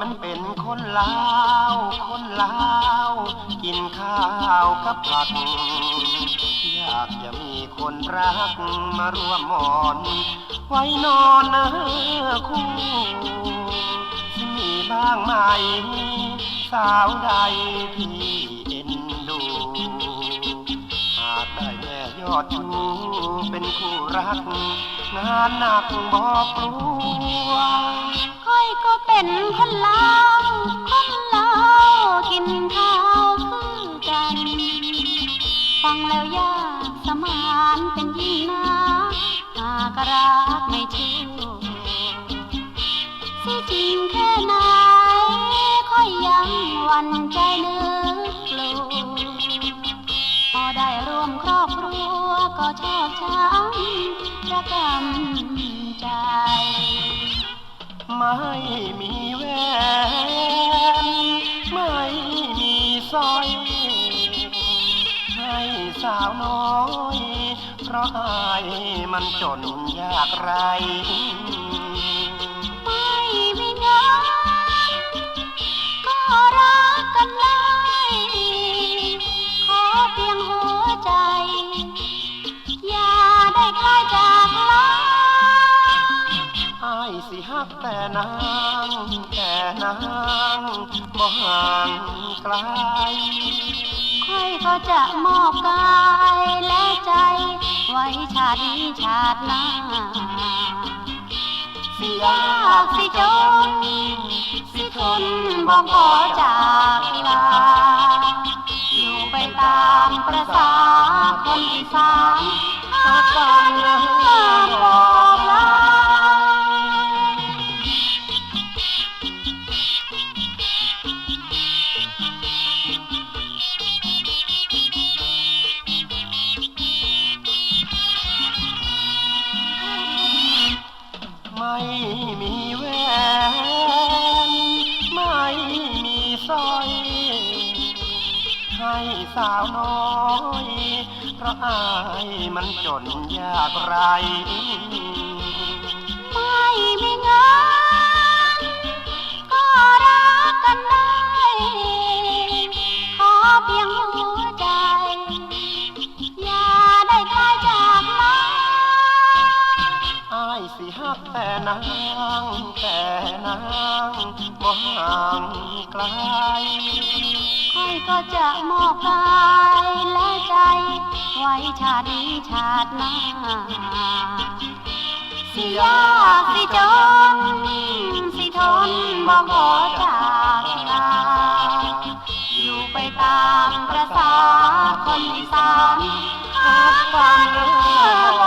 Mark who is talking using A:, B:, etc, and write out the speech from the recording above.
A: มันเป็นคนลาว คนลาว กินข้าวกับผัก อยากจะมีคนรักมาร่วมหมอน ไว้นอนเนอคู่ที่มีบ้างไหม สาวใดที่เอ็นดู หากได้แม่ยอดชูเป็นคู่รัก งานหนักบอกกลัว
B: ก็เป็นคนลาวคนลาวกินข้าวคือกัน ฟังแล้วยากสมานเป็นยิ่งนะหากรักไม่ชื่อสิจริงแค่ไหนค่อยยังวันใจนึกกลัวพอได้ร่วมครอบครัวก็ชอบช้ำระกำใจ
A: ไม่มีแหวนไม่มีสร้อย ให้สาวน้อย เพราะอายมันจนยากไร สิฮักแต่นางแต่นางบ่ห่างไกล
B: ค่อยก็จะมอบกายและใจ ไว้ชาตินี้ชาติหน้า
A: สิ
B: ยาก
A: สิจน
B: สิทนบ่ขอจากลาอยู่ไปตามประสาคนอีสานหากันบอ
A: ม่มีแหวนไม่มีสร้อย ให้สาวน้อยเพราะอายมันจนยากไร สิฮักแต่นางแต่นางบ่ห่างไกล
B: ค่อยก็จะมอบกายและใจ ไว้ชาตินี้ชาติหน้าสิยากสิจนสิทนบ่ขอจากลาอยู่ไปตามประสาคนอีสานหากัน